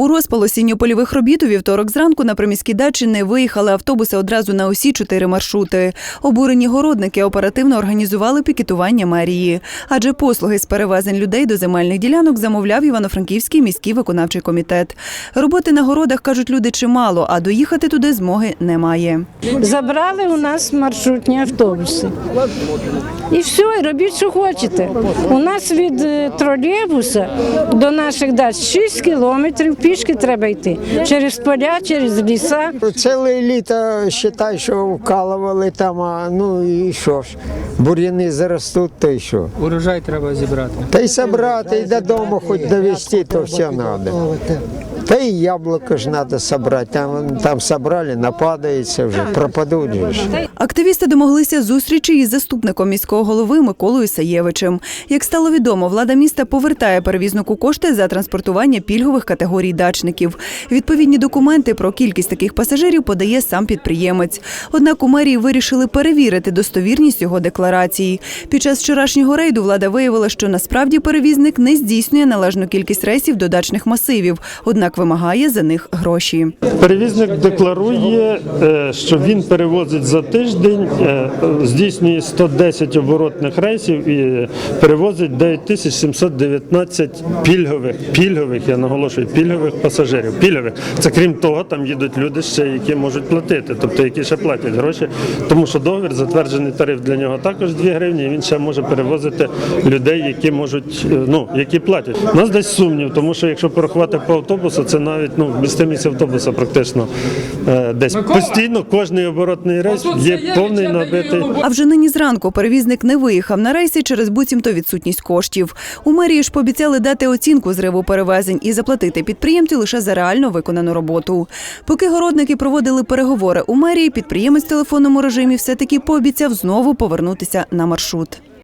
У розпал осінньо-польових робіт у вівторок зранку на приміській дачі не виїхали автобуси одразу на усі чотири маршрути. Обурені городники оперативно організували пікетування мерії, адже послуги з перевезень людей до земельних ділянок замовляв Івано-Франківський міський виконавчий комітет. Роботи на городах кажуть люди чимало, а доїхати туди змоги немає. Забрали у нас маршрутні автобуси. І все, і робіть, що хочете. У нас від е, тролейбуса до наших дач 6 кілометрів, пішки треба йти. Через поля, через ліса. Ціле літо вважай, що вкалували там, а ну і що ж, бур'яни заростуть, то й що. Урожай треба зібрати. Та й зібрати, і додому хоч довести, то все треба. Та й яблуко ж треба собрати, там, там собрали, нападається вже, пропадуть же. Активісти домоглися зустрічі із заступником міського голови Миколою Саєвичем. Як стало відомо, влада міста повертає перевізнику кошти за транспортування пільгових категорій дачників. Відповідні документи про кількість таких пасажирів подає сам підприємець. Однак у мерії вирішили перевірити достовірність його декларації. Під час вчорашнього рейду влада виявила, що насправді перевізник не здійснює належну кількість рейсів до дачних масивів, однак вимагає за них гроші. Перевізник декларує, е, що він перевозить за тиждень, е, здійснює 110 оборотних рейсів і перевозить 9719 пільгових, пільгових, я наголошую, пільгових пасажирів. Пільгових. Це крім того, там їдуть люди ще, які можуть платити, тобто які ще платять гроші, тому що договір, затверджений тариф для нього також 2 гривні, і він ще може перевозити людей, які можуть, е, ну, які платять. У нас десь сумнів, тому що якщо порахувати по автобусу, це навіть ну, вмістимість автобуса практично е, десь постійно кожний оборотний рейс є повний набитий. А вже нині зранку перевізник не виїхав на рейси через буцімто відсутність коштів. У мерії ж пообіцяли дати оцінку зриву перевезень і заплатити підприємцю лише за реально виконану роботу. Поки городники проводили переговори у мерії, підприємець в телефонному режимі все таки пообіцяв знову повернутися на маршрут.